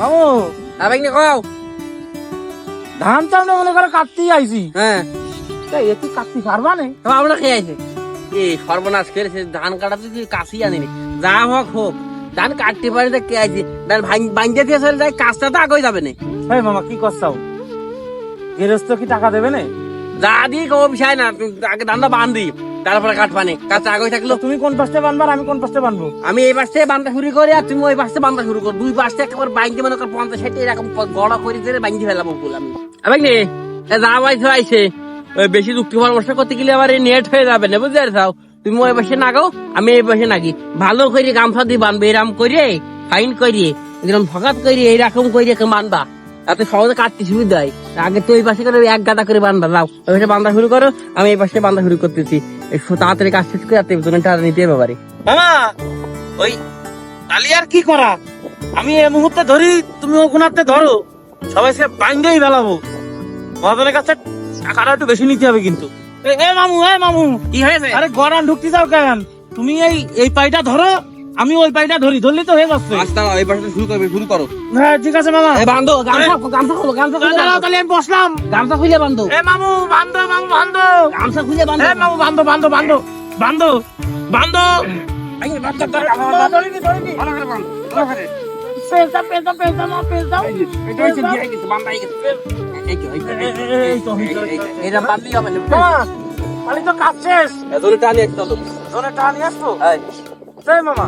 মামু আবেগ নি কও। ধান তো আমরা মনে করে কাটতেই আইছি। হ্যাঁ। তা এ কি কাটতে পারবা না? তো আমরা খেয়ে এ সর্বনাশ করেছে ধান কাটাতে তুই কাশি আনিনি। যা হোক হোক। ধান কাটতে পারি তো কে আছে ধান ভাঙ্গে দিয়ে চলে যায় কাজটা তো আগে যাবে না। এই মামা কি করছাও গেরস্ত কি টাকা দেবে না? যা দিয়ে কোনো বিষয় না আগে ধানটা বান্ধি তারপরে কাটবানে কাজটা আগে থাকল। তুমি কোন পাশে বানবা আমি কোন পাশে বানবো? আমি এই পাশে বান্ধা শুরু করি আর তুমি ওই পাশে বান্ধা শুরু কর। দুই পাশে একবার বাইন্ধে মনে কর পঞ্চাশ ষাট এরকম গড়া করে দিয়ে বাইন্ধে ফেলাম ফুল আমি। নে যা বাইছে আইছে বেশি যুক্তি পরামর্শ করতে গেলে আবার নেট হয়ে যাবে না বুঝতে পারছাও? তুমি ওই পাশে নাগাও আমি এই পাশে নাগি। ভালো করে গামছা দিয়ে বানবে এরকম করে ফাইন করিয়ে এরকম ফকাত করিয়ে এইরকম করিয়ে বানবা। তাতে সহজে কাটতে সুবিধা হয়। আগে তো ওই পাশে করে এক গাদা করে বান্ধা যাও। ওই পাশে বান্ধা শুরু করো আমি এই পাশে বান্ধা শুরু করতেছি। একটু তাড়াতাড়ি কাজ শেষ করে তুমি টাকা নিতে হবে বাড়ি মামা ওই তালি আর কি করা? আমি এই মুহূর্তে ধরি তুমি ওখানে ধরো। সবাই সে বাইন্দেই বেলাবো। মহাজনের কাছে টাকাটা একটু বেশি নিতে হবে কিন্তু। এ এ মামু এ মামু। কি হয়েছে? আরে গরান ঢুকতে যাও কেন? তুমি এই এই পাইটা ধরো। আমি ওই পাইটা ধরি ধরলি তো হয়ে যাচ্ছে। আস্তে এই পাশে শুরু করবে শুরু করো। হ্যাঁ ঠিক আছে মামা। এই বান্ধো গামছা গামছা খুলো গামছা খুলে। দাঁড়াও, তাহলে আমি বসলাম। গামছা খুলে বান্ধো। এ মামু বান্ধো মামু বান্ধো। গামছা খুলে বান্ধো। এ মামু বান্ধো বান্ধো বান্ধো বান্ধো বান্ধো। এই বাচ্চা ধর, ধরিনি ধরিনি ভালো করে বান্ধো, ভালো করে। পেলতা পেলতা পেলতা মা পেলতা এটা হচ্ছে দিয়ে গেছে, বান্ধা হয়ে গেছে। এই তো, এই তো, এই তো, এই তো, এই এই হবে না। কাজ শেষ। টানে। ধরে টাকা নিয়ে আসতো এই, সেই মামা।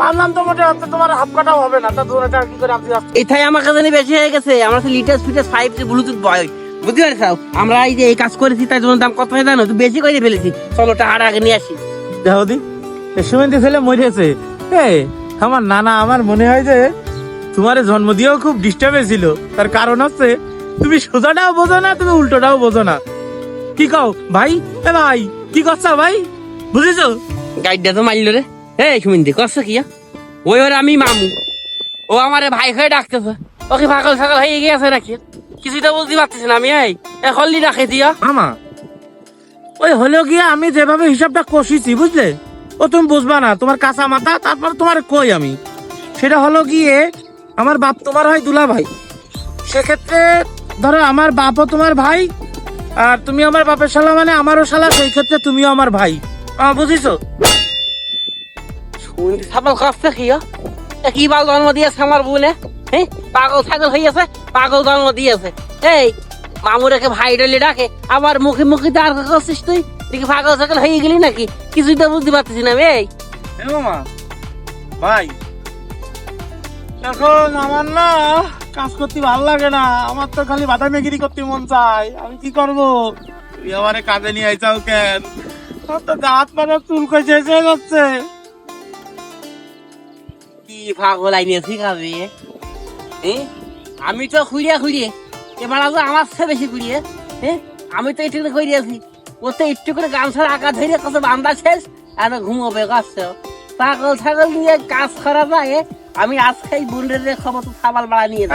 পারলাম তো মোটে তোমার হাফ কাটাও হবে না তা ধরে টাকা কি করে আপনি আসতো এটাই আমার কাছে বেশি হয়ে গেছে আমার কাছে litre fitter five Bluetooth boy বুঝতে পারছ? আমরা এই যে এই কাজ করেছি তাই জন্য দাম কত হয় জানো? তো বেশি করে ফেলেছি। চলো টাকাটা আগে নিয়ে আসি। দেখো দি সুমেন্দি ছেলে মরেছে। আমার নানা আমার মনে হয় যে তোমার জন্ম দিয়েও খুব ডিস্টার্বে ছিল তার কারণ হচ্ছে তুমি সোজাটাও বোঝো না তুমি উল্টোটাও বোঝো না। কি কও ভাই? এ ভাই কি করছ ভাই? বুঝেছ? গাইডটা তো মারল রে এই সুমিন্দি করছ কি ওই ওর আমি মামু। ও আমার ভাই হয়ে ডাকতেছে। ওকে পাগল ছাগল হয়ে গেছে নাকি? কিছুই তো বুঝতে পারতেছি না আমি, এই এ হল্লি রাখে দিয়া মামা, ওই হলো গিয়ে আমি যেভাবে হিসাবটা কষিছি, বুঝলে? ও তুমি বুঝবা না, তোমার কাঁচা মাথা, তারপর তোমার কই আমি? সেটা হলো গিয়ে আমার বাপ তোমার হয় দুলা ভাই সেক্ষেত্রে ধরো আমার বাপও তোমার ভাই, আর তুমি আমার বাপের শালা মানে আমারও শালা, সেই ক্ষেত্রে তুমিও আমার ভাই। বুঝিছো? সুমিন্দি ছাগল কি কি বাল জন্ম দিয়েছে আমার বোনে হ্যাঁ পাগল ছাগল হইয়াছে পাগল জন্ম দিয়েছে এই মামুরাকে ভাই ডলে ডাকে আবার মুখে মুখে দাঁড় করছিস তুই? দেখি পাগল ছাগল হয়ে গেলি নাকি? কিছুই তো বুঝতে পারতেছি না, এই? ভাই। এখন আমার না কাজ করতে ভালো লাগে না। আমার তো খালি বাদাম মেগিরি করতে মন চায়। আমি কি করব? তুই আমারে কাজে নিয়ে আইছাও কেন? আমার তো দাঁত মানে চুল কষে এসে যাচ্ছে। পাগল হ্যাঁ আমি তো খুঁড়িয়ে খুঁড়িয়ে এবার আজ আমার চেয়ে বেশি খুঁড়িয়ে হ্যাঁ আমি তো একটু করে আছি। ও তো একটু করে গামছার আঁকা ধরে কত বান্ধা শেষ আর ঘুমোবে কাছে পাগল ছাগল নিয়ে কাজ করা যায় আমি আজকে বুন্ডের খবর তো সাবাল বাড়া নিয়ে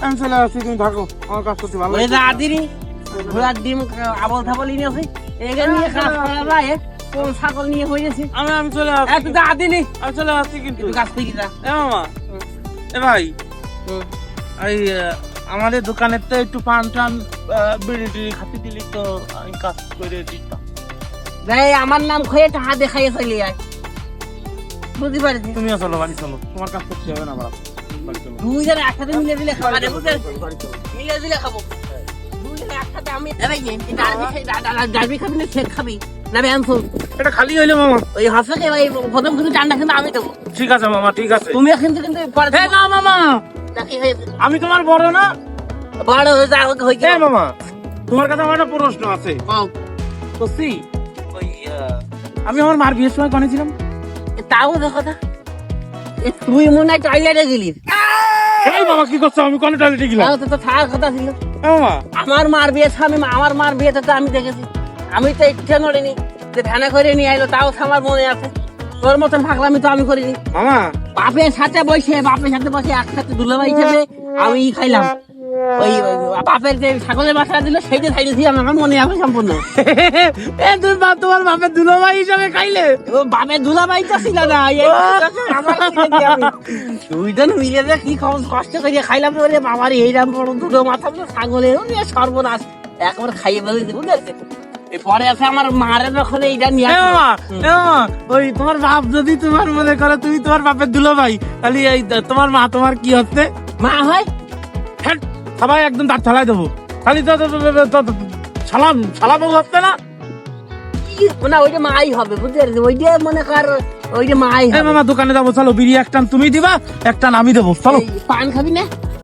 আমি চলে আসছি তুমি থাকো আমার কাজ করতে ভালো ওই লাগছে। ঘোড়ার ডিম আবল থাবল নিয়ে আছে এখানে নিয়ে কাজ করা যায় কোন ছাগল নিয়ে হয়েছে? আমি আমি চলে এত আসছি তো আমি চলে আসছি কিন্তু। থেকে যা। এ মামা। এ ভাই। এই আমাদের দোকানের তো একটু পান টান বিড়ি টিড়ি খাতে দিলি তো আমি কাজ করে দিতাম। যাই আমার নাম খয়ে টাহা দেখাইয়ে চলে যায় বুঝতে পারছি তুমিও চলো বাড়ি চলো। তোমার কাজ করতে হবে না বাড়া। দুইজনে একসাথে মিলে দিলে খাব? মিলে দিলে খাব। দুইজনে একসাথে আমি ভাই, ডালবি খাবি না খাবি? না ব্যানসু এটা খালি হইল মামা। ওই হাসপাকে ভাই প্রথম কিন্তু কিন্তু আমি দেবো। ঠিক আছে মামা ঠিক আছে। তুমি কিন্তু কিন্তু পরে না মামা। আমি তোমার বড় না। বড় হয়ে যা হয়ে গেল মামা তোমার কাছে আমার একটা প্রশ্ন আছে। ওই আমি আমার মার বিয়ের সময় কনে ছিলাম তাও দেখো না। তুই মনে হয় টয়লেটে গেলিস এই মামা কি করছ? আমি কনে টয়লেটে গেলাম? তো তো থাকার কথা ছিল। মামা। আমার মার বিয়েছে আমি আমার মার বিয়েতে তো আমি দেখেছি। আমি তো ইচ্ছে নড়িনি যে ভ্যানে করে নিয়ে আইলো তাও আমার মনে আছে। তোর মতন ফাঁকলামি তো আমি করিনি। মামা। বাপের সাথে বসে বাপের সাথে বসে একসাথে দুলাভাই হিসেবে আমি খাইলাম। ওই বাপের যে ছাগলের বাচ্চা দিল সেইটা খাইতেছি আমার মনে আছে সম্পূর্ণ। এ তুমি বাপ তোমার বাপের দুলো ভাই হিসাবে খাইলে? বাপের দুলাভাই তো ছিল না। দুইজন মিলে যে কি কষ্ট করে খাইলাম রে বাবার এইরাম বড় দুটো মাথা ছাগলের সর্বনাশ। একবার খাইয়ে বলে দিবো পরে আছে আমার মারে যখন এইটা নিয়ে এ আসলো। মামা এ মামা ওই তোমার বাপ যদি তোমার মনে করো তুমি তোমার বাপের দুলো ভাই তাহলে এই তোমার মা তোমার কি হচ্ছে? মা হয়? সবাই একদম দাঁত ঠালাই দেবো। খালি তো সালাম সালাম হচ্ছে না। না ওইটা মাই হবে বুঝতে পারছি। ওইটা মনে কর ওইটা মাই মামা দোকানে যাব চলো বিড়ি একটা তুমি দিবা একটা আমি দেবো চলো। পান খাবি না?